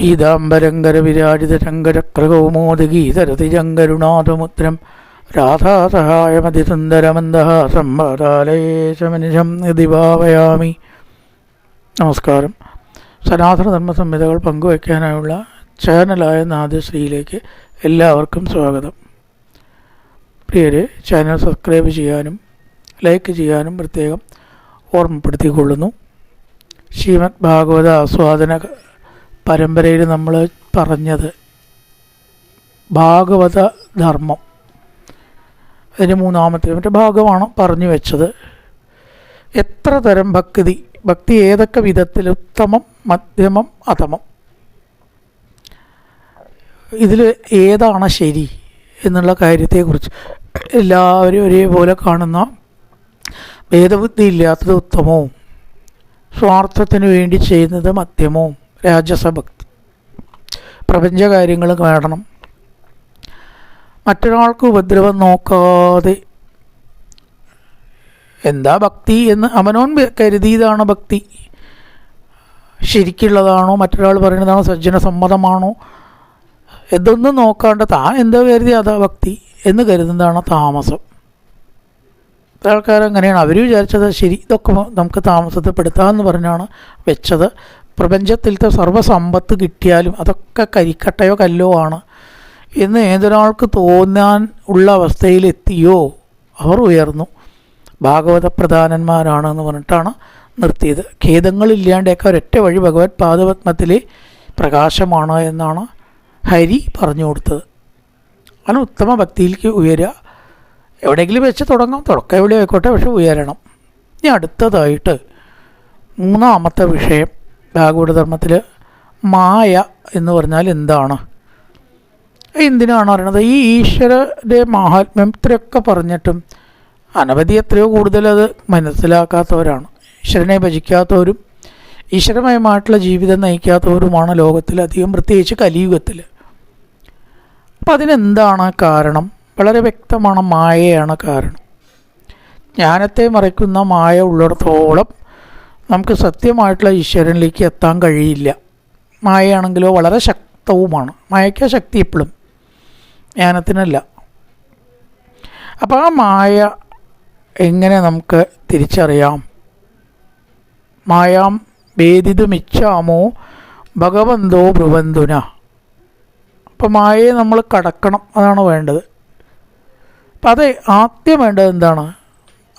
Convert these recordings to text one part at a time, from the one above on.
പീതാംബരങ്കരവിരാജിതരംഗചക്രകൗമോദഗീതരതിജങ്കരുണാഥമുദ്രം രാധാസഹായമതിസുന്ദരമന്ദഹാസം വാതാലയേശമനിശം ദിവാവയാമി നമസ്കാരം. സനാതനധർമ്മ സംഹിതകൾ പങ്കുവയ്ക്കാനായുള്ള ചാനലായ നാദശ്രീയിലേക്ക് എല്ലാവർക്കും സ്വാഗതം. പ്രിയരെ ചാനൽ സബ്സ്ക്രൈബ് ചെയ്യാനും ലൈക്ക് ചെയ്യാനും പ്രത്യേകം ഓർമ്മപ്പെടുത്തിക്കൊള്ളുന്നു. ശ്രീമദ് ഭാഗവത ആസ്വാദന പരമ്പരയിൽ നമ്മൾ പറഞ്ഞത് ഭാഗവത ധർമ്മം. അതിന്റെ മൂന്നാമത്തെ മറ്റേ ഭാഗമാണ് പറഞ്ഞു വെച്ചത്. എത്ര തരം ഭക്തി ഭക്തി ഏതൊക്കെ വിധത്തിൽ ഉത്തമം മധ്യമം അധമം? ഇതിൽ ഏതാണ് ശരി എന്നുള്ള കാര്യത്തെക്കുറിച്ച് എല്ലാവരും ഒരേപോലെ കാണുന്ന ഭേദബുദ്ധി ഇല്ലാത്തത് ഉത്തമവും സ്വാർത്ഥത്തിന് വേണ്ടി ചെയ്യുന്നത് മധ്യമവും രാജസഭക്തി പ്രപഞ്ചകാര്യങ്ങൾ കാണണം മറ്റൊരാൾക്ക് ഉപദ്രവം നോക്കാതെ. എന്താ ഭക്തി എന്ന് അവനോൻ കരുതിയതാണോ ഭക്തി. ശരിക്കുള്ളതാണോ? മറ്റൊരാൾ പറയുന്നതാണോ? സജ്ജന സമ്മതമാണോ? ഇതൊന്നും നോക്കാണ്ട് താ എന്താ കരുതി അതാ ഭക്തി എന്ന് കരുതുന്നതാണ് താമസം. ആൾക്കാരങ്ങനെയാണ്. അവർ വിചാരിച്ചത് ശരി ഇതൊക്കെ നമുക്ക് താമസത്തിൽ പെടുത്താമെന്ന് പറഞ്ഞാണ് വെച്ചത്. പ്രപഞ്ചത്തിലത്തെ സർവസമ്പത്ത് കിട്ടിയാലും അതൊക്കെ കരിക്കട്ടയോ കല്ലോ ആണ്. എന്ന് ഏതൊരാൾക്ക് തോന്നാൻ ഉള്ള അവസ്ഥയിലെത്തിയോ അവർ ഉയർന്നു. ഭാഗവത പ്രധാനന്മാരാണെന്ന് പറഞ്ഞിട്ടാണ് നിർത്തിയത്. ഖേദങ്ങളില്ലാണ്ടൊക്കെ ഒരൊറ്റ വഴി ഭഗവത് പാദപത്മത്തിലെ പ്രകാശമാണ് എന്നാണ് ഹരി പറഞ്ഞു കൊടുത്തത്. അങ്ങനെ ഉത്തമ ഭക്തിയിലേക്ക് ഉയരുക. എവിടെയെങ്കിലും വെച്ച് തുടങ്ങാം. തുടക്കം എവിടെ ആയിക്കോട്ടെ പക്ഷെ ഉയരണം. ഇനി അടുത്തതായിട്ട് മൂന്നാമത്തെ വിഷയം. ഭാഗവതധർമ്മത്തിൽ മായ എന്ന് പറഞ്ഞാൽ എന്താണ്? എന്തിനാണ് പറയണത് ഈ ഈശ്വരന്റെ മഹാത്മ്യം ഇത്രയൊക്കെ പറഞ്ഞിട്ടും അനവധി എത്രയോ കൂടുതൽ അത് മനസ്സിലാക്കാത്തവരാണ്. ഈശ്വരനെ ഭജിക്കാത്തവരും ഈശ്വരമയമായിട്ടുള്ള ജീവിതം നയിക്കാത്തവരുമാണ് ലോകത്തിൽ അധികം പ്രത്യേകിച്ച് കലിയുഗത്തിൽ. അപ്പം അതിനെന്താണ് കാരണം? വളരെ വ്യക്തമാണ് മായയാണ് കാരണം. ജ്ഞാനത്തെ മറയ്ക്കുന്ന മായ ഉള്ളിടത്തോളം നമുക്ക് സത്യമായിട്ടുള്ള ഈശ്വരനിലേക്ക് എത്താൻ കഴിയില്ല. മായയാണെങ്കിലോ വളരെ ശക്തവുമാണ്. മായയ്ക്ക് ശക്തി എപ്പോഴും ജ്ഞാനത്തിനല്ല. അപ്പോൾ ആ മായ എങ്ങനെ നമുക്ക് തിരിച്ചറിയാം? മായാം ഭേദിതുമിച്ചാമോ ഭഗവന്തോ ഭ്രുവന്തുന അപ്പോൾ മായയെ നമ്മൾ കടക്കണം അതാണ് വേണ്ടത്. അപ്പം അത് ആദ്യം വേണ്ടത് എന്താണ്?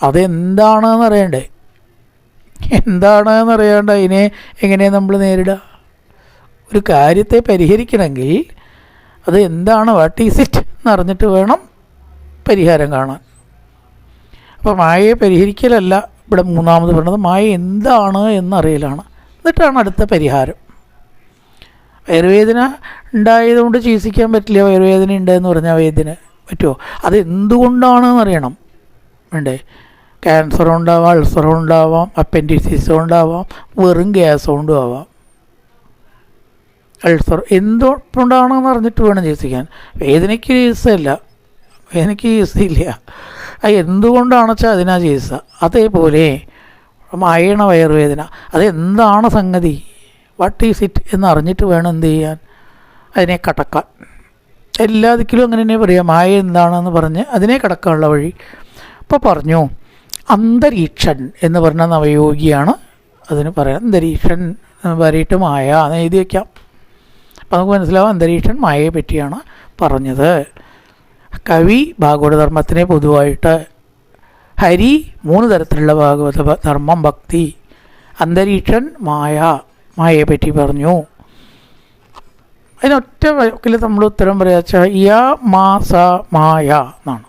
അതെന്താണെന്ന് അറിയണ്ടേ എന്താണെന്ന് അറിയാണ്ട് അതിനെ എങ്ങനെയാണ് നമ്മൾ നേരിടുക? ഒരു കാര്യത്തെ പരിഹരിക്കണമെങ്കിൽ അത് എന്താണ് വാട്ട് ഈസ് ഇറ്റ് എന്ന് അറിഞ്ഞിട്ട് വേണം പരിഹാരം കാണാൻ. അപ്പോൾ മായയെ പരിഹരിക്കലല്ല ഇവിടെ മൂന്നാമത് പറയുന്നത് മായ എന്താണ് എന്നറിയലാണ്. എന്നിട്ടാണ് അടുത്ത പരിഹാരം. വയറുവേദന ഉണ്ടായതുകൊണ്ട് ചികിത്സിക്കാൻ പറ്റില്ല വയറുവേദന ഉണ്ടെന്ന് പറഞ്ഞാൽ വേദന പറ്റുമോ? അത് എന്തുകൊണ്ടാണെന്ന് അറിയണം വേണ്ടേ? ക്യാൻസർ ഉണ്ടാവാം അൾസർ ഉണ്ടാവാം അപ്പൻഡിസിസ് ഉണ്ടാവാം വെറും ഗ്യാസ് കൊണ്ടും ആവാം. അൾസർ എന്തുകൊണ്ടാണെന്ന് അറിഞ്ഞിട്ട് വേണം ചികിത്സിക്കാൻ? വേദനയ്ക്ക് ചികിത്സയില്ല. വേദനയ്ക്ക് ചികിത്സയില്ല. അത് എന്തുകൊണ്ടാണെന്ന് വെച്ചാൽ അതിനാ ചികിത്സ. അതേപോലെ മായണ വയറുവേദന. അതെന്താണ് സംഗതി? വാട്ട് ഈസ് ഇറ്റ് എന്ന് അറിഞ്ഞിട്ട് വേണം എന്ത് ചെയ്യാൻ? അതിനെ കടക്കാൻ. എല്ലാ ദിക്കിലും അങ്ങനെ തന്നെ പറയാം. മായ എന്താണെന്ന് പറഞ്ഞ് അതിനെ കടക്കാനുള്ള വഴി. അപ്പോൾ പറഞ്ഞു. അന്തരീക്ഷൻ എന്ന് പറഞ്ഞ നവയോഗിയാണ് അതിന് പറയാം അന്തരീക്ഷൻ വരയിട്ട് മായ എന്ന് എഴുതി വയ്ക്കാം അപ്പം നമുക്ക് മനസ്സിലാവും അന്തരീക്ഷൻ മായയെ പറ്റിയാണ് പറഞ്ഞത്. കവി ഭാഗവതധർമ്മത്തിനെ പൊതുവായിട്ട് ഹരി മൂന്ന് തരത്തിലുള്ള ഭാഗവത ധർമ്മം ഭക്തി അന്തരീക്ഷൻ മായ മായയെ പറ്റി പറഞ്ഞു. അതിനൊറ്റ വാക്കിൽ നമ്മൾ ഉത്തരം പറയാച്ച യ മാസ മായ എന്നാണ്.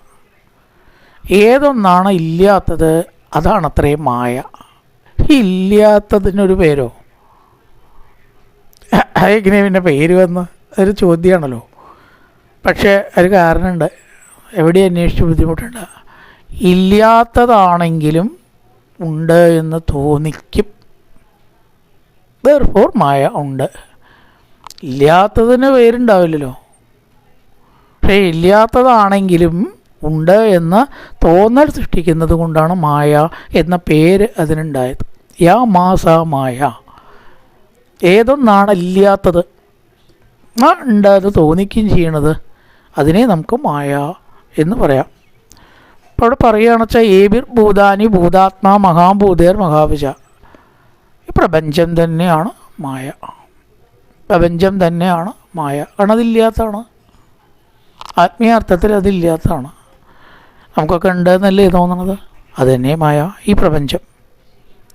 ഏതൊന്നാണ് ഇല്ലാത്തത്? അതാണ് അത്രയും മായ ഇല്ലാത്തതിനൊരു പേരോ? എങ്ങനെ പിന്നെ പേര് വന്ന്? അതൊരു ചോദ്യമാണല്ലോ പക്ഷേ ഒരു കാരണമുണ്ട്. എവിടെ അന്വേഷിച്ച് ബുദ്ധിമുട്ടുണ്ട്? ഇല്ലാത്തതാണെങ്കിലും ഉണ്ട് എന്ന് തോന്നിക്കും. ഫോർ മായ ഉണ്ട്. ഇല്ലാത്തതിന് പേരുണ്ടാവില്ലല്ലോ. പക്ഷേ ഇല്ലാത്തതാണെങ്കിലും ഉണ്ട് എന്ന് തോന്നൽ സൃഷ്ടിക്കുന്നത് കൊണ്ടാണ് മായ എന്ന പേര് അതിനുണ്ടായത്. യാ മാസ മായ. ഏതൊന്നാണ് ഇല്ലാത്തത്? ആ ഉണ്ട്. അത് തോന്നിക്കുകയും ചെയ്യണത് അതിനെ നമുക്ക് മായ എന്ന് പറയാം. അപ്പോൾ അവിടെ പറയുകയാണെന്ന് വെച്ചാൽ ഏബിർ ഭൂതാനി ഭൂതാത്മാ മഹാഭൂതേർ മഹാവിജ. ഈ പ്രപഞ്ചം തന്നെയാണ് മായ. പ്രപഞ്ചം തന്നെയാണ് മായ. കാരണം അതില്ലാത്തതാണ്. ആത്മീയാർത്ഥത്തിൽ അതില്ലാത്തതാണ്. നമുക്കൊക്കെ ഉണ്ടെന്നല്ലേ തോന്നണത്? അത് തന്നെയുമായ മായ ഈ പ്രപഞ്ചം.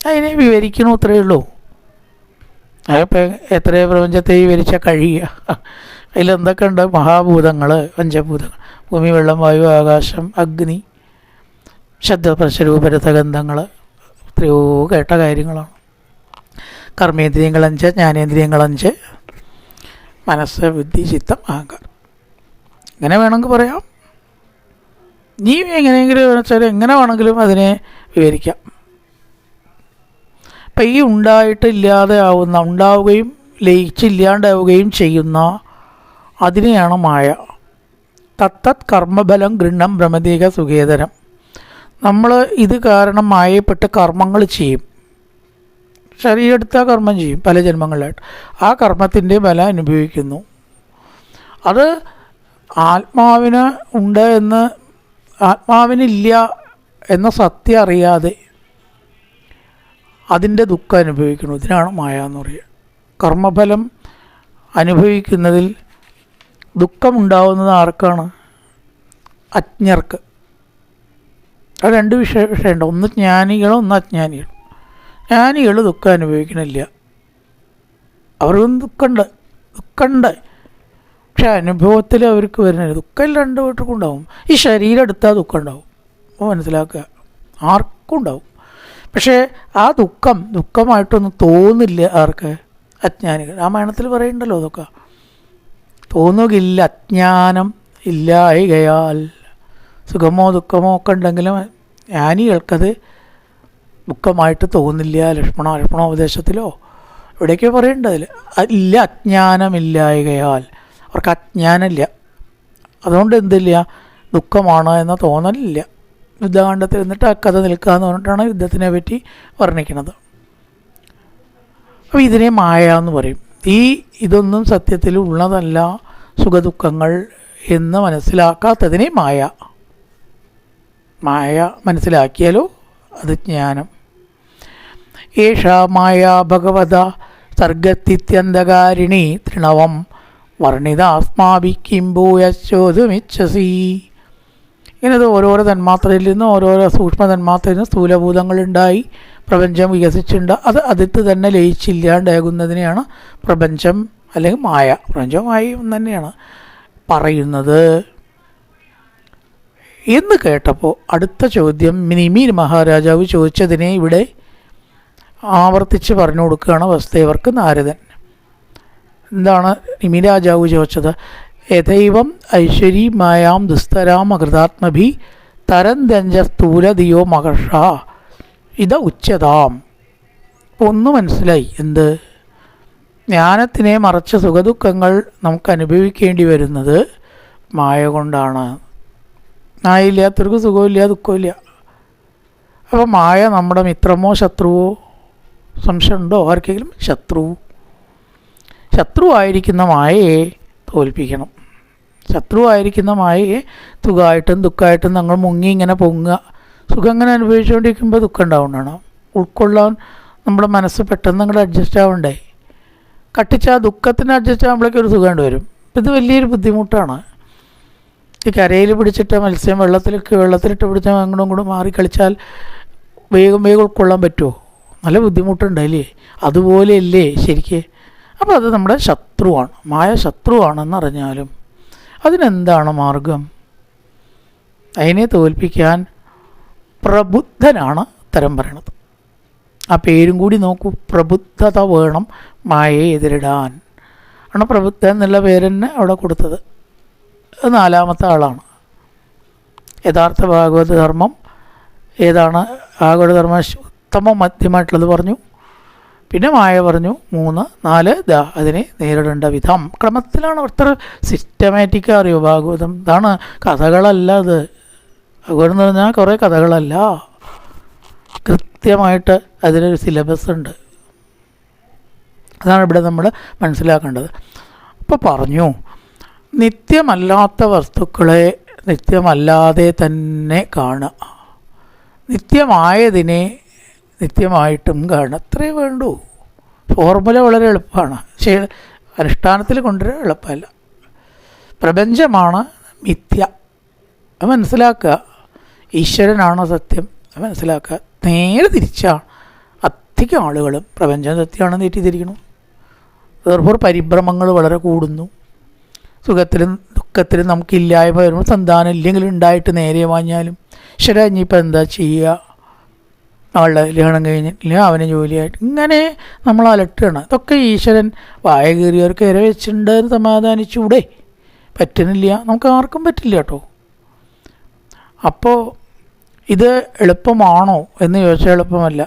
അതിനെ വിവരിക്കണു അത്രയേ ഉള്ളൂ. അതിപ്പോൾ എത്ര പ്രപഞ്ചത്തെ വിവരിച്ച കഴിയുക. അതിലെന്തൊക്കെ ഉണ്ട്? മഹാഭൂതങ്ങൾ പഞ്ചഭൂതങ്ങൾ ഭൂമി വെള്ളം വായു ആകാശം അഗ്നി ശബ്ദപ്രശരൂപരഥഗന്ധങ്ങൾ എത്രയോ കേട്ട കാര്യങ്ങളാണ്. കർമ്മേന്ദ്രിയങ്ങൾ അഞ്ച് കർമ്മേന്ദ്രിയങ്ങളഞ്ച് ജ്ഞാനേന്ദ്രിയങ്ങളഞ്ച് മനസ്സ് ബുദ്ധി ചിത്തം അഹങ്കാരം. ഇങ്ങനെ വേണമെങ്കിൽ പറയാം. നീ എങ്ങനെയെങ്കിലും വെച്ചാൽ എങ്ങനെ വേണമെങ്കിലും അതിനെ വിവരിക്കാം. അപ്പം ഈ ഉണ്ടായിട്ട് ഇല്ലാതെ ആവുന്ന ഉണ്ടാവുകയും ലയിച്ചില്ലാണ്ടാവുകയും ചെയ്യുന്ന അതിനെയാണ് മായ. തത്തത് കർമ്മബലം ഗൃണം ഭ്രമതീക സുഖേതരം. നമ്മൾ ഇത് കാരണം മായപ്പെട്ട് കർമ്മങ്ങൾ ചെയ്യും. ശരീരമെടുത്ത കർമ്മം ചെയ്യും പല ജന്മങ്ങളിലായിട്ട്. ആ കർമ്മത്തിന്റെ ബലം അനുഭവിക്കുന്നു. അത് ആത്മാവിന് ഉണ്ട് എന്ന് ആത്മാവിനില്ല എന്ന സത്യം അറിയാതെ അതിന്റെ ദുഃഖം അനുഭവിക്കുന്നു. ഇതിനാണ് മായ എന്ന് പറയുക. കർമ്മഫലം അനുഭവിക്കുന്നതിൽ ദുഃഖമുണ്ടാവുന്നത് ആർക്കാണ്? അജ്ഞർക്ക്. അത് രണ്ട് വിഷയ വിഷയമുണ്ട് ഒന്ന് ജ്ഞാനികളും ഒന്ന് അജ്ഞാനികളും. ജ്ഞാനികൾ ദുഃഖം അനുഭവിക്കണില്ല. അവർക്കും ദുഃഖമുണ്ട്. ദുഃഖമുണ്ട്. പക്ഷെ അനുഭവത്തിൽ അവർക്ക് വരുന്നില്ല ദുഃഖം രണ്ട് വീട്ടിലും ഉണ്ടാവും. ഈ ശരീരം എടുത്താൽ ദുഃഖം ഉണ്ടാവും. മനസ്സിലാക്കുക. ആർക്കും ഉണ്ടാവും. പക്ഷേ ആ ദുഃഖം ദുഃഖമായിട്ടൊന്നും തോന്നില്ല ആർക്ക്? അജ്ഞാനികൾ. ആ മരണത്തിൽ പറയുന്നുണ്ടല്ലോ അതൊക്കെ. തോന്നുകയില്ല. അജ്ഞാനം ഇല്ലായികയാൽ സുഖമോ ദുഃഖമോ ഒക്കെ ഉണ്ടെങ്കിലും ജ്ഞാനികൾക്കത് ദുഃഖമായിട്ട് തോന്നില്ല. ലക്ഷ്മണ ലക്ഷ്മണോപദേശത്തിലോ എവിടെയൊക്കെ പറയുന്നുണ്ട് അതിൽ. ഇല്ല അജ്ഞാനമില്ലായകയാൽ അവർക്ക് അജ്ഞാനമില്ല. അതുകൊണ്ട് എന്തില്ല? ദുഃഖമാണ് എന്ന തോന്നലില്ല. യുദ്ധകാണ്ഡത്തിൽ എന്നിട്ട് ആ കഥ നിൽക്കുക എന്ന് പറഞ്ഞിട്ടാണ് യുദ്ധത്തിനെ പറ്റി വർണിക്കുന്നത്. അപ്പോൾ ഇതിനെ മായ എന്ന് പറയും. ഈ ഇതൊന്നും സത്യത്തിൽ ഉള്ളതല്ല സുഖദുഃഖങ്ങൾ എന്ന് മനസ്സിലാക്കാത്തതിനെ മായ. മായ മനസ്സിലാക്കിയാലോ? അത് ജ്ഞാനം. ഏഷ മായ ഭഗവത സർഗത്തിത്യന്തകാരിണി തൃണവം വർണിതാസ്മാഭിക്കിംബൂയശോതുമിച്ഛസി ഇങ്ങനെ ഓരോരോ തന്മാത്രയിൽ നിന്ന് ഓരോരോ സൂക്ഷ്മ തന്മാത്രയിൽ നിന്ന് സ്ഥൂലഭൂതങ്ങളുണ്ടായി പ്രപഞ്ചം വികസിച്ചിട്ടുണ്ട്. അത് അതിത്ത് തന്നെ ലയിച്ചില്ലാണ്ടാകുന്നതിനെയാണ് പ്രപഞ്ചം അല്ലെങ്കിൽ മായ. പ്രപഞ്ചമായി തന്നെയാണ് പറയുന്നത്. എന്ന് കേട്ടപ്പോൾ അടുത്ത ചോദ്യം നിമീർ മഹാരാജാവ് ചോദിച്ചതിനെ ഇവിടെ ആവർത്തിച്ച് പറഞ്ഞു കൊടുക്കുകയാണ് വസ്തുവർക്ക് നാരദൻ. എന്താണ് നിമി രാജാവ് ചോദിച്ചത് യഥൈവം ഐശ്വരി മായാം ദുസ്തരാം അകൃതാത്മഭി തരം ദഞ്ച സ്ഥൂലതിയോ മഹർഷ. ഇത ഉച്ചതാം. ഒന്ന് മനസ്സിലായി എന്ത്? ജ്ഞാനത്തിനെ മറച്ച സുഖദുഃഖങ്ങൾ നമുക്ക് അനുഭവിക്കേണ്ടി വരുന്നത് മായ കൊണ്ടാണ്. മായയില്ലാത്തവർക്ക് സുഖമില്ല ദുഃഖമില്ല. അപ്പോൾ മായ നമ്മുടെ മിത്രമോ ശത്രുവോ? സംശയമുണ്ടോ? ആർക്കെങ്കിലും ശത്രു? ശത്രുവായിരിക്കുന്ന മായയെ തോൽപ്പിക്കണം. ശത്രുവായിരിക്കുന്ന മായയെ സുഖമായിട്ടും ദുഃഖമായിട്ടും നമ്മൾ മുങ്ങി ഇങ്ങനെ പൊങ്ങുക. സുഖം ഇങ്ങനെ അനുഭവിച്ചുകൊണ്ടിരിക്കുമ്പോൾ ദുഃഖം ഉണ്ടാവുന്നതാണ്? ഉൾക്കൊള്ളാൻ നമ്മുടെ മനസ്സ് പെട്ടെന്ന് അങ്ങോട്ട് അഡ്ജസ്റ്റ് ആവണ്ടേ? കട്ടിച്ച് ആ ദുഃഖത്തിന് അഡ്ജസ്റ്റ് ആകുമ്പോഴേക്കും ഒരു സുഖം വരും ഇത് വലിയൊരു ബുദ്ധിമുട്ടാണ്. ഈ കരയിൽ പിടിച്ചിട്ട് മത്സ്യം വെള്ളത്തിലൊക്കെ വെള്ളത്തിലിട്ട് പിടിച്ച അങ്ങോട്ടും ഇങ്ങോട്ടും മാറി കളിച്ചാൽ വേഗം വേഗം ഉൾക്കൊള്ളാൻ പറ്റുമോ നല്ല ബുദ്ധിമുട്ടുണ്ടല്ലേ അതുപോലെയല്ലേ ശരിക്ക്? അപ്പോൾ അത് നമ്മുടെ ശത്രുവാണ്. മായ ശത്രുവാണെന്നറിഞ്ഞാലും അതിനെന്താണ് മാർഗം? അതിനെ തോൽപ്പിക്കാൻ പ്രബുദ്ധനാണ് തരം പറയണത്. ആ പേരും കൂടി നോക്കൂ. പ്രബുദ്ധത വേണം മായയെ എതിരിടാൻ. ആണ് പ്രബുദ്ധ എന്നുള്ള പേര് തന്നെ അവിടെ കൊടുത്തത്. നാലാമത്തെ ആളാണ്. യഥാർത്ഥ ഭാഗവത ധർമ്മം ഏതാണ്? ഭാഗവത ധർമ്മം ഉത്തമ മധ്യമായിട്ടുള്ളത് പറഞ്ഞു. പിന്നെ മായ പറഞ്ഞു മൂന്ന് നാല് ദ അതിനെ നേരിടേണ്ട വിധം. ക്രമത്തിലാണ് അത്ര സിസ്റ്റമാറ്റിക് അറിയോ ഭാഗവതം ഇതാണ് കഥകളല്ല അത്. ഭാഗവതം എന്ന് പറഞ്ഞാൽ കുറേ കഥകളല്ല. കൃത്യമായിട്ട് അതിനൊരു സിലബസ് ഉണ്ട്. അതാണ് ഇവിടെ നമ്മൾ മനസ്സിലാക്കേണ്ടത്. അപ്പോൾ പറഞ്ഞു നിത്യമല്ലാത്ത വസ്തുക്കളെ നിത്യമല്ലാതെ തന്നെ കാണുക. നിത്യമായതിനെ നിത്യമായിട്ടും കാണണം. അത്രേ വേണ്ടൂ. ഫോർമുല വളരെ എളുപ്പമാണ്. പക്ഷേ അനുഷ്ഠാനത്തിൽ കൊണ്ടുവരാൻ എളുപ്പമല്ല. പ്രപഞ്ചമാണ് മിഥ്യ. അത് മനസ്സിലാക്കുക. ഈശ്വരനാണ് സത്യം? അത് മനസ്സിലാക്കുക. നേരെ തിരിച്ചാണ്. അധികം ആളുകളും പ്രപഞ്ചം സത്യമാണെന്ന് തെറ്റിദ്ധരിക്കണം വേർപ്പോൾ പരിഭ്രമങ്ങൾ വളരെ കൂടുന്നു. സുഖത്തിലും ദുഃഖത്തിലും നമുക്കില്ലായ്മ വരുമ്പോൾ സന്താനം ഇല്ലെങ്കിലും ഉണ്ടായിട്ട് നേരെ വാങ്ങിയാലും ശരി ഇനിയിപ്പോൾ എന്താ ചെയ്യുക? അവളുടെ കല്യാണം കഴിഞ്ഞിട്ടില്ല അവന് ജോലിയായിട്ട്. ഇങ്ങനെ നമ്മൾ അലട്ടുകയാണ്. ഇതൊക്കെ ഈശ്വരൻ വായ കയറിയവർക്ക് ഇര വെച്ചിട്ടുണ്ട് സമാധാനിച്ചൂടെ. പറ്റുന്നില്ല നമുക്ക് ആർക്കും പറ്റില്ല കേട്ടോ. അപ്പോൾ ഇത് എളുപ്പമാണോ എന്ന് ചോദിച്ചാൽ എളുപ്പമല്ല.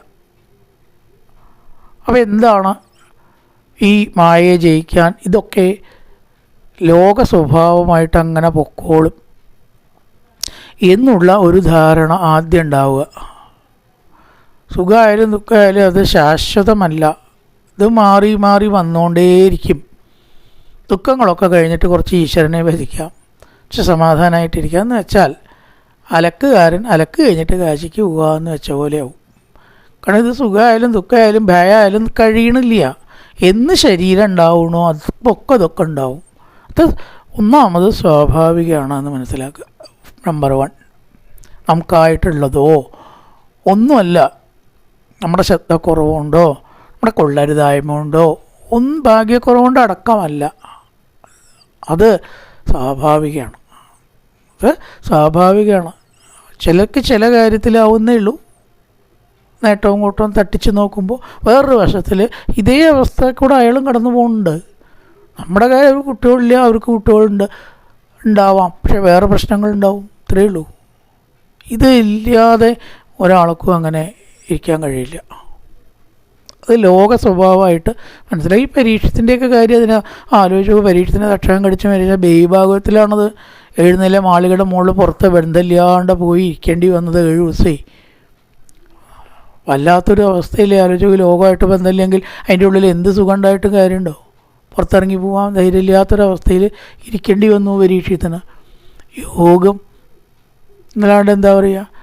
അപ്പോൾ എന്താണ് ഈ മായയെ ജയിക്കാൻ? ഇതൊക്കെ ലോക സ്വഭാവമായിട്ട് അങ്ങനെ പൊക്കോളും. എന്നുള്ള ഒരു ധാരണ ആദ്യം ഉണ്ടാവുക. സുഖമായാലും ദുഃഖമായാലും അത് ശാശ്വതമല്ല. ഇത് മാറി മാറി വന്നുകൊണ്ടേയിരിക്കും ദുഃഖങ്ങളൊക്കെ കഴിഞ്ഞിട്ട് കുറച്ച് ഈശ്വരനെ ഭജിക്കാം പക്ഷെ സമാധാനമായിട്ടിരിക്കുക എന്ന് വെച്ചാൽ അലക്കുകാരൻ അലക്ക് കഴിഞ്ഞിട്ട് കാശിക്ക് പോവുക എന്ന് വെച്ച പോലെയാവും. കാരണം ഇത് സുഖമായാലും ദുഃഖമായാലും ഭയമായാലും കഴിയണില്ല. എന്ന് ശരീരം ഉണ്ടാവണോ അതൊക്കെ ഇതൊക്കെ ഉണ്ടാവും. അത് ഒന്നാമത് സ്വാഭാവികമാണെന്ന് മനസ്സിലാക്കുക. നമ്പർ വൺ നമുക്കായിട്ടുള്ളതോ ഒന്നുമല്ല. നമ്മുടെ ശ്രദ്ധക്കുറവുണ്ടോ? നമ്മുടെ കൊള്ളരുതായ്മ ഉണ്ടോ ഒന്നും ഭാഗ്യക്കുറവുകൊണ്ട് അടക്കമല്ല. അത് സ്വാഭാവികമാണ്. അത് സ്വാഭാവികമാണ്. ചിലർക്ക് ചില കാര്യത്തിലാവുന്നേ ഉള്ളൂ. നേട്ടവും കൂട്ടവും തട്ടിച്ച് നോക്കുമ്പോൾ വേറൊരു വശത്തിൽ ഇതേ അവസ്ഥ കൂടെ അയാളും കടന്നു പോകുന്നുണ്ട്. നമ്മുടെ കാര്യം കുട്ടികളില്ല അവർക്ക് കുട്ടികളുണ്ട് ഉണ്ടാവാം. പക്ഷെ വേറെ പ്രശ്നങ്ങളുണ്ടാവും ഇത്രയേ ഉള്ളൂ. ഇത് ഇല്ലാതെ ഒരാൾക്കും അങ്ങനെ ഇരിക്കാൻ കഴിയില്ല. അത് ലോക സ്വഭാവമായിട്ട് മനസ്സിലായി. ഈ പരീക്ഷത്തിന്റെയൊക്കെ കാര്യം അതിനെ ആലോചിച്ചു പരീക്ഷത്തിന് അക്ഷരം കടിച്ച് മരിച്ച ബേഭാഗത്തിലാണത് എഴുന്നേല മാളികയുടെ മുകളിൽ പുറത്ത് ബന്ധമില്ലാണ്ട് പോയി ഇരിക്കേണ്ടി വന്നത് ഏഴ് ദിവസമേ വല്ലാത്തൊരു അവസ്ഥയിൽ ആലോചിച്ചു ലോകമായിട്ട് ബന്ധമില്ലെങ്കിൽ അതിന്റെ ഉള്ളിൽ എന്ത് സുഖം ഉണ്ടായിട്ടും കാര്യമുണ്ടോ? പുറത്തിറങ്ങി പോകാൻ ധൈര്യമില്ലാത്തൊരവസ്ഥയിൽ ഇരിക്കേണ്ടി വന്നു പരീക്ഷത്തിന്. യോഗം. എന്നല്ലാണ്ട് എന്താ പറയുക?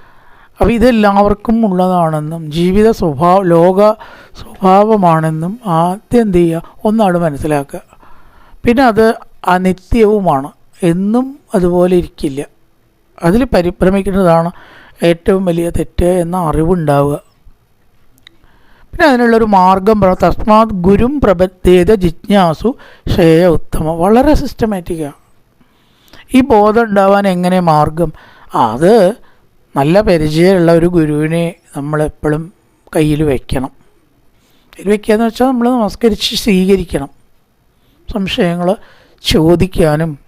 അപ്പോൾ ഇതെല്ലാവർക്കും ഉള്ളതാണെന്നും ജീവിത സ്വഭാവ ലോക സ്വഭാവമാണെന്നും ആദ്യം എന്ത് ചെയ്യുക ഒന്നാണ് മനസ്സിലാക്കുക. പിന്നെ അത് അനിത്യവുമാണ്. എന്നും അതുപോലെ ഇരിക്കില്ല. അതിൽ പരിഭ്രമിക്കുന്നതാണ് ഏറ്റവും വലിയ തെറ്റ് എന്ന അറിവുണ്ടാവുക. പിന്നെ അതിനുള്ളൊരു മാർഗം തസ്മാത് ഗുരും പ്രബദ്ധേത ജിജ്ഞാസു ശ്രേയ ഉത്തമ. വളരെ സിസ്റ്റമാറ്റിക്കാണ് ഈ ബോധം ഉണ്ടാവാൻ എങ്ങനെ മാർഗം? അത് നല്ല പരിചയമുള്ള ഒരു ഗുരുവിനെ നമ്മളെപ്പോഴും കയ്യിൽ വയ്ക്കണം. കയ്യിൽ വയ്ക്കുക എന്ന് വെച്ചാൽ നമ്മൾ നമസ്കരിച്ച് സ്വീകരിക്കണം. സംശയങ്ങൾ ചോദിക്കാനും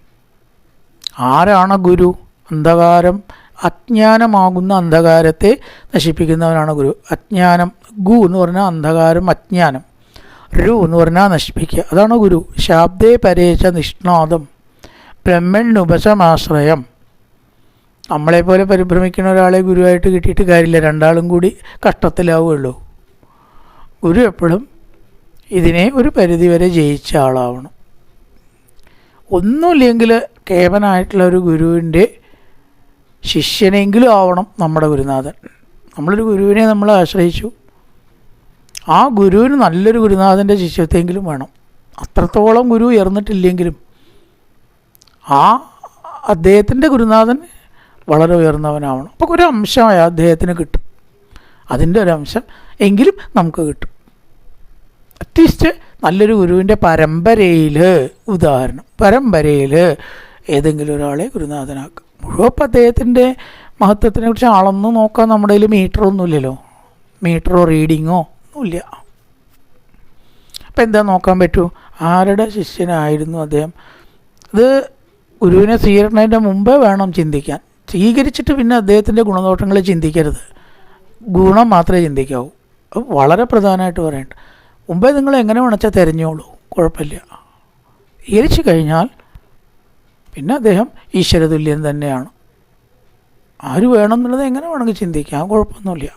ആരാണ് ഗുരു? അന്ധകാരം അജ്ഞാനമാകുന്ന അന്ധകാരത്തെ നശിപ്പിക്കുന്നവനാണ് ഗുരു. അജ്ഞാനം ഗു എന്ന് പറഞ്ഞാൽ അന്ധകാരം അജ്ഞാനം. രു എന്ന് പറഞ്ഞാൽ നശിപ്പിക്കുക. അതാണ് ഗുരു. ശാബ്ദേ പരേച്ച നിഷ്ണാദം ബ്രഹ്മണ്ണുപശമാശ്രയം നമ്മളെപ്പോലെ പരിഭ്രമിക്കുന്ന ഒരാളെ ഗുരുവായിട്ട് കിട്ടിയിട്ട് കാര്യമില്ല. രണ്ടാളും കൂടി കഷ്ടത്തിലാവുകയുള്ളൂ. ഗുരു എപ്പോഴും ഇതിനെ ഒരു പരിധിവരെ ജയിച്ച ആളാവണം. ഒന്നുമില്ലെങ്കിൽ കേവനായിട്ടുള്ള ഒരു ഗുരുവിന്റെ ശിഷ്യനെങ്കിലും ആവണം നമ്മുടെ ഗുരുനാഥൻ. നമ്മളൊരു ഗുരുവിനെ നമ്മൾ ആശ്രയിച്ചു. ആ ഗുരുവിന് നല്ലൊരു ഗുരുനാഥന്റെ ശിഷ്യത്തെങ്കിലും വേണം. അത്രത്തോളം ഗുരു ഉയർന്നിട്ടില്ലെങ്കിലും ആ അദ്ദേഹത്തിന്റെ ഗുരുനാഥൻ വളരെ ഉയർന്നവനാവണം. അപ്പോൾ ഒരു അംശമായ അദ്ദേഹത്തിന് കിട്ടും. അതിന്റെ ഒരു അംശം എങ്കിലും നമുക്ക് കിട്ടും. അറ്റ്ലീസ്റ്റ് നല്ലൊരു ഗുരുവിന്റെ പരമ്പരയിൽ ഉദാഹരണം പരമ്പരയിൽ ഏതെങ്കിലും ഒരാളെ ഗുരുനാഥനാക്കുക മുഴുവൻ അദ്ദേഹത്തിന്റെ മഹത്വത്തിനെ കുറിച്ച് അളന്ന് നോക്കാൻ നമ്മുടെ കയ്യിൽ മീറ്ററൊന്നുമില്ലല്ലോ മീറ്ററോ റീഡിങ്ങോ ഒന്നുമില്ല അപ്പം എന്താ നോക്കാൻ പറ്റൂ? ആരുടെ ശിഷ്യനായിരുന്നു അദ്ദേഹം? ഇത് ഗുരുവിനെ സ്വീകരിക്കുന്നതിന്റെ മുമ്പേ വേണം ചിന്തിക്കാൻ. സ്വീകരിച്ചിട്ട് പിന്നെ അദ്ദേഹത്തിന്റെ ഗുണദോഷങ്ങൾ ചിന്തിക്കരുത്. ഗുണം മാത്രമേ ചിന്തിക്കാവൂ. അത് വളരെ പ്രധാനമായിട്ട് പറയേണ്ട. മുമ്പേ നിങ്ങൾ എങ്ങനെ വേണച്ചാൽ തിരഞ്ഞോളൂ? കുഴപ്പമില്ല. ഇരിച്ചു കഴിഞ്ഞാൽ പിന്നെ അദ്ദേഹം ഈശ്വരതുല്യൻ തന്നെയാണ്. ആര് വേണം എന്നുള്ളത് എങ്ങനെ വേണമെങ്കിൽ ചിന്തിക്കാം. കുഴപ്പമൊന്നുമില്ല.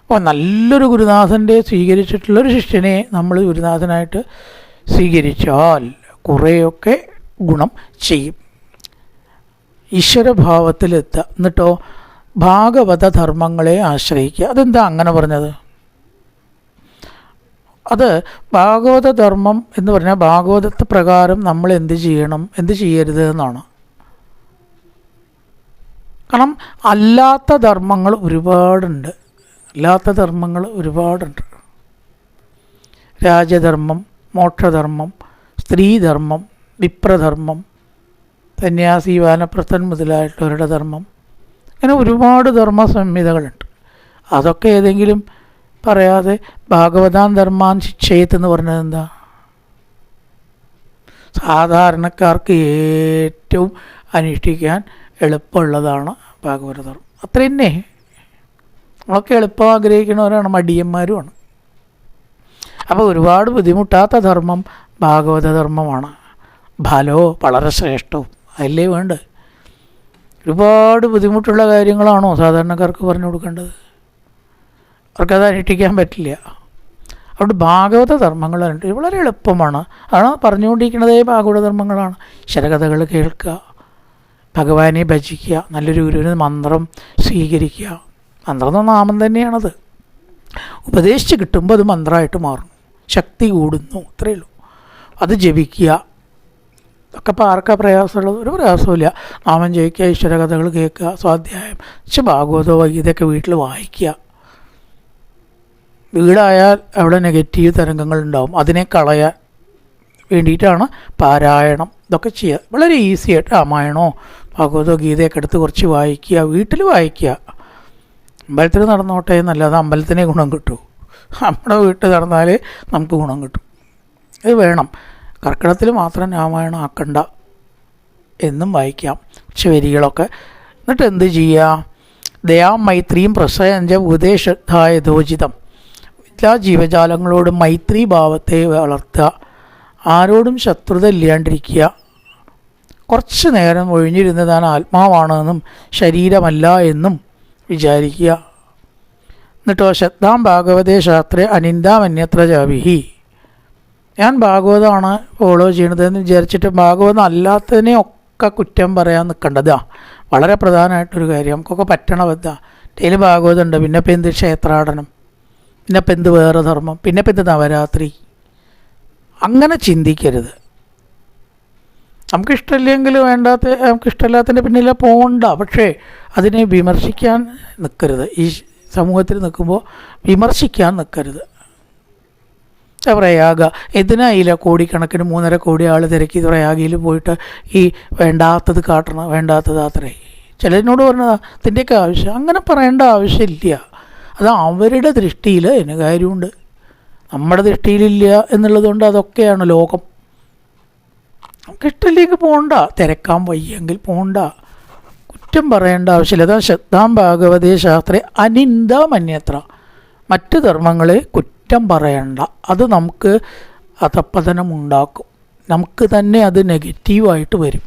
അപ്പോൾ നല്ലൊരു ഗുരുനാഥന്റെ സ്വീകരിച്ചിട്ടുള്ളൊരു ശിഷ്യനെ നമ്മൾ ഗുരുനാഥനായിട്ട് സ്വീകരിച്ചാൽ കുറേയൊക്കെ ഗുണം ചെയ്യും. ഈശ്വരഭാവത്തിലെത്തുക. എന്നിട്ടോ ഭാഗവത ധർമ്മങ്ങളെ ആശ്രയിക്കുക. അതെന്താ അങ്ങനെ പറഞ്ഞത്? അത് ഭാഗവത ധർമ്മം എന്ന് പറഞ്ഞാൽ ഭാഗവതത്തെ പ്രകാരം നമ്മൾ എന്ത് ചെയ്യണം എന്ത് ചെയ്യരുത് എന്നാണ്. കാരണം അല്ലാത്ത ധർമ്മങ്ങൾ ഒരുപാടുണ്ട്. അല്ലാത്ത ധർമ്മങ്ങൾ ഒരുപാടുണ്ട്. രാജധർമ്മം മോക്ഷധർമ്മം സ്ത്രീധർമ്മം വിപ്രധർമ്മം സന്യാസി വാനപ്രസ്ഥൻ മുതലായിട്ടുള്ളവരുടെ ധർമ്മം. അങ്ങനെ ഒരുപാട് ധർമ്മ സംഹിതകളുണ്ട് അതൊക്കെ ഏതെങ്കിലും പറയാതെ ഭാഗവതാൻ ധർമാൻ ശിക്ഷയത്ത് എന്ന് പറഞ്ഞത് എന്താ? സാധാരണക്കാർക്ക് ഏറ്റവും അനുഷ്ഠിക്കാൻ എളുപ്പമുള്ളതാണ് ഭാഗവതധർമ്മം അത്ര തന്നെ നമ്മളൊക്കെ എളുപ്പം ആഗ്രഹിക്കുന്നവരാണ് മടിയന്മാരുമാണ്. അപ്പോൾ ഒരുപാട് ബുദ്ധിമുട്ടാത്ത ധർമ്മം ഭാഗവതധർമ്മമാണ് ഫലോ വളരെ ശ്രേഷ്ഠവും. അതല്ലേ വേണ്ട? ഒരുപാട് ബുദ്ധിമുട്ടുള്ള കാര്യങ്ങളാണോ സാധാരണക്കാർക്ക് പറഞ്ഞു കൊടുക്കേണ്ടത്? അവർക്കത് അനുഷ്ഠിക്കാൻ പറ്റില്ല. അതുകൊണ്ട് ഭാഗവത ധർമ്മങ്ങൾ അനുഷ്ഠി- വളരെ എളുപ്പമാണ്. അതാണ് പറഞ്ഞുകൊണ്ടിരിക്കുന്നതേ ഭാഗവത ധർമ്മങ്ങളാണ്. ശരകഥകൾ കേൾക്കുക ഭഗവാനെ ഭജിക്കുക നല്ലൊരു ഗുരുവിന് മന്ത്രം സ്വീകരിക്കുക. മന്ത്രം എന്ന നാമം തന്നെയാണത്. ഉപദേശിച്ച് കിട്ടുമ്പോൾ അത് മന്ത്രമായിട്ട് മാറും ശക്തി കൂടുന്നു. അത്രയേ ഉള്ളൂ. അത് ജപിക്കുക ഒക്കെ ഇപ്പോൾ ആർക്കാ പ്രയാസമുള്ളത്? ഒരു പ്രയാസമില്ല നാമം ജയിക്കുക ഈശ്വരകഥകൾ കേൾക്കുക സ്വാധ്യായം. പക്ഷെ ഭാഗവതോ ഇതൊക്കെ വീട്ടിൽ വായിക്കുക. വീടായാൽ അവിടെ നെഗറ്റീവ് തരംഗങ്ങൾ ഉണ്ടാവും അതിനെ കളയാൻ വേണ്ടിയിട്ടാണ് പാരായണം ഇതൊക്കെ ചെയ്യുക. വളരെ ഈസി ആയിട്ട് രാമായണോ ഭഗവതോ ഗീതയൊക്കെ എടുത്ത് കുറച്ച് വായിക്കുക വീട്ടിൽ വായിക്കുക. അമ്പലത്തിൽ നടന്നോട്ടെ എന്നല്ലാതെ അമ്പലത്തിനെ ഗുണം കിട്ടൂ. നമ്മുടെ വീട്ടിൽ നടന്നാൽ നമുക്ക് ഗുണം കിട്ടും. ഇത് വേണം. കർക്കിടത്തിൽ മാത്രം രാമായണം ആക്കണ്ട എന്നും വായിക്കാം. വരികളൊക്കെ എന്നിട്ട് എന്ത് ചെയ്യുക ദയാ മൈത്രിയും പ്രസയഞ്ച ഉപദേശായ ദോചിതം എല്ലാ ജീവജാലങ്ങളോടും മൈത്രി ഭാവത്തെ വളർത്തുക. ആരോടും ശത്രുത ഇല്ലാണ്ടിരിക്കുക. കുറച്ച് നേരം ഒഴിഞ്ഞിരുന്ന് താൻ ആത്മാവാണെന്നും ശരീരമല്ല എന്നും വിചാരിക്കുക. എന്നിട്ടോ ശ്രദ്ധാം ഭാഗവതേ ശാസ്ത്രേ അനിന്ദാമന്യത്ര ജാവിഹി. ഞാൻ ഭാഗവതമാണ് ഫോളോ ചെയ്യണതെന്ന് വിചാരിച്ചിട്ട് ഭാഗവതം അല്ലാത്തതിനെ ഒക്കെ കുറ്റം പറയാൻ നിൽക്കേണ്ടതാ വളരെ പ്രധാനമായിട്ടൊരു കാര്യം. നമുക്കൊക്കെ പറ്റണവെന്താ ഡെയിലി ഭാഗവതം ഉണ്ട്. പിന്നെ ഇപ്പം എന്ത് ക്ഷേത്രാടനം? പിന്നെ ഇപ്പം എന്ത് വേറെ ധർമ്മം? പിന്നെ ഇപ്പം എന്ത് നവരാത്രി? അങ്ങനെ ചിന്തിക്കരുത്. നമുക്കിഷ്ടമില്ലെങ്കിൽ വേണ്ടാത്ത നമുക്കിഷ്ടമില്ലാത്തതിന്റെ പിന്നിലെ പോകണ്ട പക്ഷേ അതിനെ വിമർശിക്കാൻ നിൽക്കരുത് ഈ സമൂഹത്തിൽ നിൽക്കുമ്പോൾ വിമർശിക്കാൻ നിൽക്കരുത് പ്രയാഗ. എന്തിനായില്ല കോടിക്കണക്കിന് മൂന്നര കോടി ആൾ തിരക്കി പ്രയാഗയിൽ പോയിട്ട് ഈ വേണ്ടാത്തത് കാട്ടണം വേണ്ടാത്തത് അത്രേ. ചിലതിനോട് പറഞ്ഞതാ ഇതിന്റെയൊക്കെ ആവശ്യം അങ്ങനെ പറയേണ്ട ആവശ്യമില്ല. അത് അവരുടെ ദൃഷ്ടിയിൽ അതിന് കാര്യമുണ്ട്. നമ്മുടെ ദൃഷ്ടിയിലില്ല എന്നുള്ളതുകൊണ്ട് അതൊക്കെയാണ് ലോകം. നമുക്ക് ഇഷ്ടമില്ലെങ്കിൽ പോകണ്ട തിരക്കാൻ വയ്യെങ്കിൽ പോകണ്ട കുറ്റം പറയേണ്ട ആവശ്യമില്ല. അതാ ശ്രദ്ധാം ഭാഗവതേ ശാസ്ത്രേ അനിന്ദ മന്യത്ര മറ്റ് ധർമ്മങ്ങളെ കുറ്റം പറയണ്ട. അത് നമുക്ക് അധപ്പതനം ഉണ്ടാക്കും നമുക്ക് തന്നെ അത് നെഗറ്റീവായിട്ട് വരും.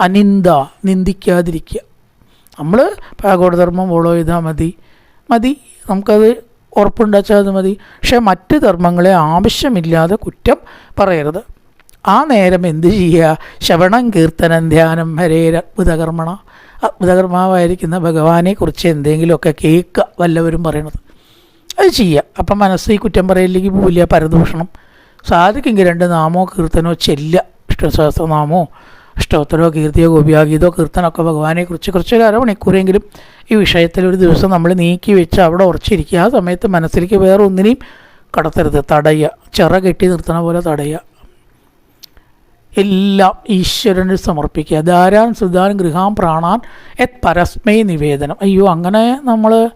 അനിന്ദ നിന്ദിക്കാതിരിക്കുക. നമ്മൾ പാകോടധർമ്മം ഫോളോ ചെയ്താൽ മതി. മതി. നമുക്കത് ഉറപ്പുണ്ടാച്ചാൽ അത് മതി. പക്ഷേ മറ്റ് ധർമ്മങ്ങളെ ആവശ്യമില്ലാതെ കുറ്റം പറയരുത്. ആ നേരം എന്ത് ചെയ്യുക? ശവണം കീർത്തനം ധ്യാനം ഹരേ അത്ഭുതകർമ്മണ അത്ഭുതകർമാവായിരിക്കുന്ന ഭഗവാനെക്കുറിച്ച് എന്തെങ്കിലുമൊക്കെ കേൾക്കുക. വല്ലവരും പറയണത്. അത് ചെയ്യുക അപ്പം മനസ്സ് ഈ കുറ്റം പറയില്ലെങ്കിൽ പോവില്ല പരദൂഷണം. സാധിക്കെങ്കിൽ രണ്ട് നാമോ കീർത്തനോ ചെല്ല. ഇഷ്ടസഹസ്രനാമോ അഷ്ടോത്തരോ കീർത്തിയോ ഗോപിയാഗീതോ കീർത്തനമൊക്കെ ഭഗവാനെക്കുറിച്ച് കുറച്ചൊരു അരമണിക്കൂറെങ്കിലും ഈ വിഷയത്തിൽ ഒരു ദിവസം നമ്മൾ നീക്കി വെച്ച് അവിടെ ഉറച്ചിരിക്കുക. ആ സമയത്ത് മനസ്സിലേക്ക് വേറെ ഒന്നിനെയും കടത്തരുത്. തടയുക. ചിറ കെട്ടി നിർത്തണ പോലെ തടയുക. എല്ലാം ഈശ്വരന് സമർപ്പിക്കുക. ധാരാൻ സുധാൻ ഗൃഹാം പ്രാണാൻ എത് പരസ്മയ നിവേദനം. അയ്യോ അങ്ങനെ നമ്മൾ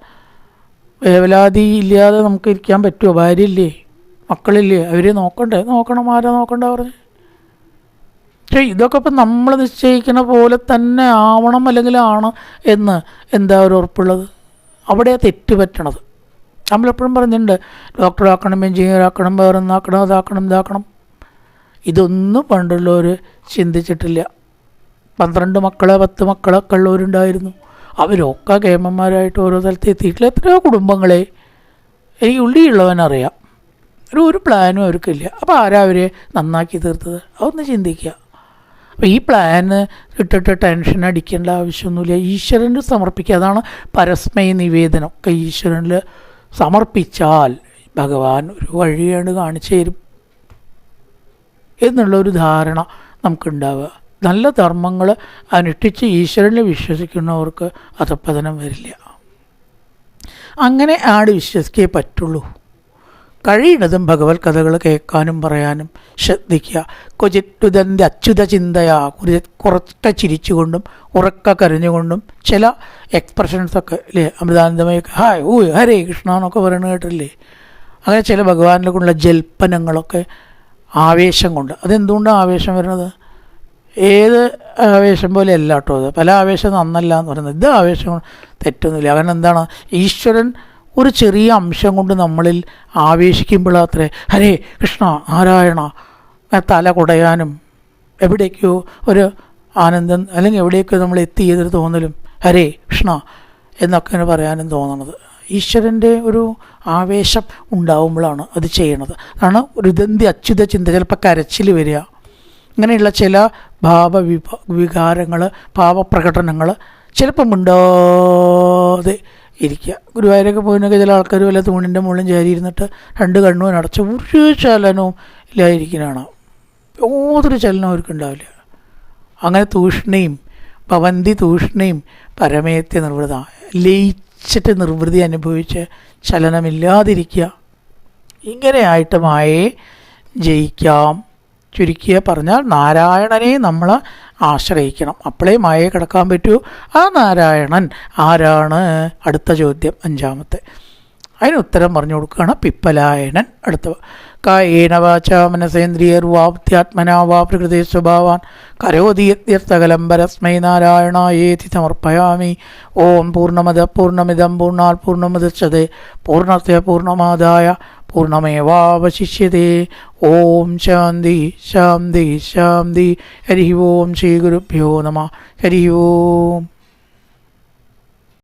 വേവലാതി ഇല്ലാതെ നമുക്ക് ഇരിക്കാൻ പറ്റുമോ? ഭാര്യ ഇല്ലേ മക്കളില്ലേ? അവരെ നോക്കണ്ടേ? നോക്കണം. ആരാ നോക്കണ്ട പറഞ്ഞു പക്ഷേ ഇതൊക്കെ ഇപ്പം നമ്മൾ നിശ്ചയിക്കുന്ന പോലെ തന്നെ ആവണം അല്ലെങ്കിൽ ആണ് എന്ന് എന്താ ഒരു ഉറപ്പുള്ളത്? അവിടെ തെറ്റ് പറ്റണത്. നമ്മളെപ്പോഴും പറഞ്ഞിട്ടുണ്ട് ഡോക്ടറാക്കണം എഞ്ചിനീയർ ആക്കണം വേറെ ഒന്നാക്കണം അതാക്കണം ഇതാക്കണം. ഇതൊന്നും പണ്ടുള്ളവർ ചിന്തിച്ചിട്ടില്ല. പന്ത്രണ്ട് മക്കളെ പത്ത് മക്കളൊക്കെ ഉള്ളവരുണ്ടായിരുന്നു. അവരൊക്കെ കേമന്മാരായിട്ട് ഓരോ സ്ഥലത്ത് എത്തിയിട്ടില്ല. എത്രയോ കുടുംബങ്ങളെ എനിക്ക് ഉള്ളിയുള്ളവനറിയാം ഒരു ഒരു പ്ലാനും അവർക്കില്ല. അപ്പോൾ ആരാ അവരെ നന്നാക്കി തീർത്തത്? അതൊന്ന് ചിന്തിക്കുക. അപ്പോൾ ഈ പ്ലാന് ഇട്ടിട്ട് ടെൻഷൻ അടിക്കേണ്ട ആവശ്യമൊന്നുമില്ല. ഈശ്വരന് സമർപ്പിക്കുക. അതാണ് പരസ്മയ നിവേദനം. ഒക്കെ ഈശ്വരനിൽ സമർപ്പിച്ചാൽ ഭഗവാൻ ഒരു വഴിയാണ് കാണിച്ചു തരും. എന്നുള്ളൊരു ധാരണ നമുക്കുണ്ടാവുക. നല്ല ധർമ്മങ്ങൾ അനുഷ്ഠിച്ച് ഈശ്വരനിൽ വിശ്വസിക്കുന്നവർക്ക് അധപ്പതനം വരില്ല. അങ്ങനെ ആട് വിശ്വസിക്കേ പറ്റുള്ളൂ. കഴിയുന്നതും ഭഗവത് കഥകൾ കേൾക്കാനും പറയാനും ശ്രദ്ധിക്കുക. കൊചിറ്റുതന്റെ അച്യുത ചിന്തയാ. കുറ കുറച്ച ചിരിച്ചുകൊണ്ടും ഉറക്ക കരഞ്ഞുകൊണ്ടും ചില എക്സ്പ്രഷൻസൊക്കെ അല്ലേ അമൃതാനന്ദമയൊക്കെ ഹായ് ഓ ഹരേ കൃഷ്ണ എന്നൊക്കെ പറയണ കേട്ടില്ലേ അങ്ങനെ ചില ഭഗവാനിലേക്കുള്ള ജൽപ്പനങ്ങളൊക്കെ ആവേശം കൊണ്ട്. അതെന്തുകൊണ്ടാണ് ആവേശം വരുന്നത്? ഏത് ആവേശം പോലെ അല്ല കേട്ടോ അത്. പല ആവേശം നന്നല്ല എന്ന് പറയുന്നത്. ഇത് ആവേശം തെറ്റൊന്നുമില്ല. കാരണം എന്താണ്? ഈശ്വരൻ ഒരു ചെറിയ അംശം കൊണ്ട് നമ്മളിൽ ആവേശിക്കുമ്പോഴത്രേ ഹരേ കൃഷ്ണ നാരായണ തല കുടയാനും എവിടേക്കോ ഒരു ആനന്ദം അല്ലെങ്കിൽ എവിടേക്കോ നമ്മൾ എത്തി ചെയ്തൊരു തോന്നലും ഹരേ കൃഷ്ണ എന്നൊക്കെ പറയാനും തോന്നണത്. ഈശ്വരന്റെ ഒരു ആവേശം ഉണ്ടാവുമ്പോഴാണ് അത് ചെയ്യണത്. അതാണ് രുദന്തി അച്യുത ചിന്ത. ചിലപ്പോൾ കരച്ചിൽ വരിക. ഇങ്ങനെയുള്ള ചില ഭാവവിഭ വികാരങ്ങൾ ഭാവപ്രകടനങ്ങൾ ചിലപ്പം മിണ്ടാതെ ഇരിക്കുക. ഗുരുവായൂരൊക്കെ പോയിനൊക്കെ ചില ആൾക്കാർ വല്ല തൂണിന്റെ മുകളിൽ ചാരി ഇരുന്നിട്ട് രണ്ട് കണ്ണും അടച്ച ഒരു ചലനവും ഇല്ലാതിരിക്കുന്നതാണ് യാതൊരു ചലനവും അവർക്ക് ഉണ്ടാവില്ല അങ്ങനെ തൂഷ്ണയും ഭവന്തി തൂഷ്ണയും പരമേത്യ നിർവൃത ലയിച്ചിട്ട് നിർവൃതി അനുഭവിച്ച് ചലനമില്ലാതിരിക്കുക. ഇങ്ങനെയായിട്ട് മായയെ ജയിക്കാം. ചുരുക്കിയ പറഞ്ഞാൽ നാരായണനെ നമ്മൾ ആശ്രയിക്കണം. അപ്പോഴേ മായയെ കിടക്കാൻ പറ്റൂ. ആ നാരായണൻ ആരാണ്? അടുത്ത ചോദ്യം അഞ്ചാമത്തെ. അതിന് ഉത്തരം പറഞ്ഞു കൊടുക്കുകയാണ് പിപ്പലായനൻ അടുത്ത കായേന വാച മനസേന്ദ്രിയർവാപ്ത്യാത്മനാ വാ പ്രകൃതി സ്വഭാവാൻ. കരോതീയത്യർത്ഥകലം പരസ്മൈ നാരായണായേതി സമർപ്പയാമി. ഓം പൂർണമത പൂർണമിതം പൂർണാൽ പൂർണമുദച്ഛതേ പൂർണത്തെ പൂർണമാദായ പൂർണമേവാവശിഷ്യതേ ഓം ശാന്തി ശാന്തി ശാന്തി. ഹരി ഓം ശ്രീ ഗുരുഭ്യോ നമ. ഹരി ഓം.